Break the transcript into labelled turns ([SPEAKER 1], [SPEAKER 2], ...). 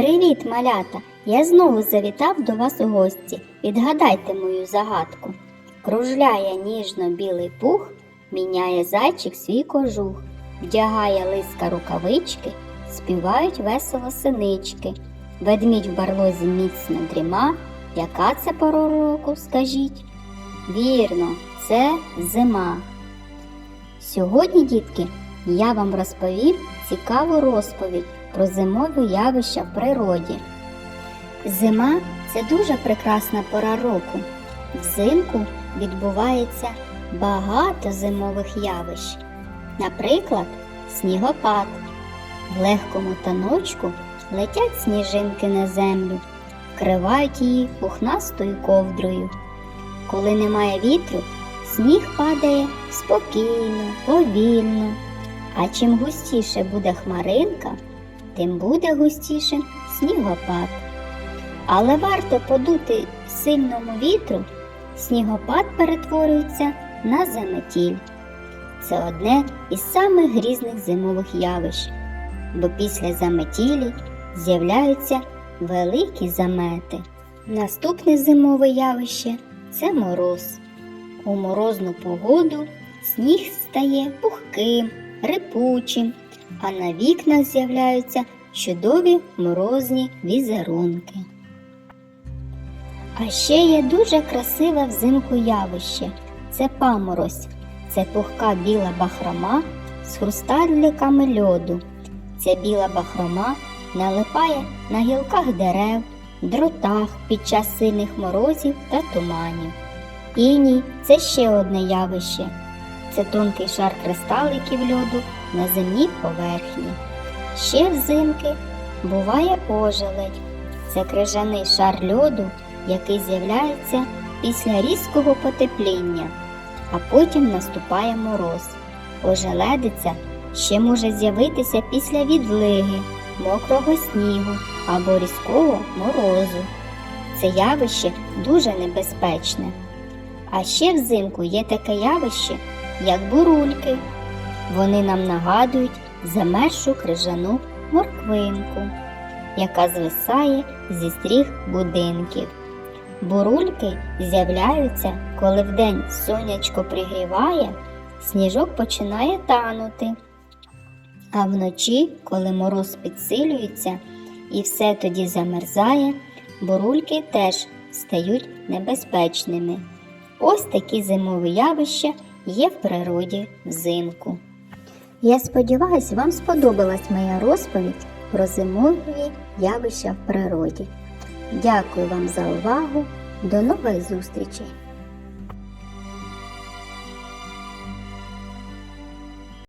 [SPEAKER 1] Привіт, малята! Я знову завітав до вас у гості. Відгадайте мою загадку. Кружляє ніжно-білий пух, міняє зайчик свій кожух, вдягає лиска рукавички, співають весело синички. Ведмідь в барлозі міцно дріма. Яка це пора року, скажіть? Вірно, це зима. Сьогодні, дітки, я вам розповім цікаву розповідь про зимові явища в природі. Зима це дуже прекрасна пора року. Взимку відбувається багато зимових явищ. Наприклад, снігопад. В легкому таночку летять сніжинки на землю, вкривають її пухнастою ковдрою. Коли немає вітру, сніг падає спокійно, повільно. А чим густіше буде хмаринка, тим буде густішим снігопад. Але варто подути сильному вітру, снігопад перетворюється на заметіль. Це одне із самих грізних зимових явищ, бо після заметілі з'являються великі замети. Наступне зимове явище це мороз. У морозну погоду сніг стає пухким, рипучим, а на вікнах з'являються чудові морозні візерунки. А ще є дуже красиве взимку явище це паморозь. Це пухка біла бахрома з хрусталиками льоду. Ця біла бахрома налипає на гілках дерев, дротах під час сильних морозів та туманів. Іній це ще одне явище. Це тонкий шар кристаликів льоду на земній поверхні. Ще взимки буває ожеледь. Це крижаний шар льоду, який з'являється після різкого потепління, а потім наступає мороз. Ожеледиця ще може з'явитися після відлиги, мокрого снігу або різкого морозу. Це явище дуже небезпечне. А ще взимку є таке явище, як бурульки. Вони нам нагадують замершу крижану морквинку, яка звисає зі стріх будинків. Бурульки з'являються, коли вдень сонячко пригріває, сніжок починає танути. А вночі, коли мороз підсилюється і все тоді замерзає, бурульки теж стають небезпечними. Ось такі зимові явища є в природі взимку. Я сподіваюся, вам сподобалась моя розповідь про зимові явища в природі. Дякую вам за увагу. До нових зустрічей!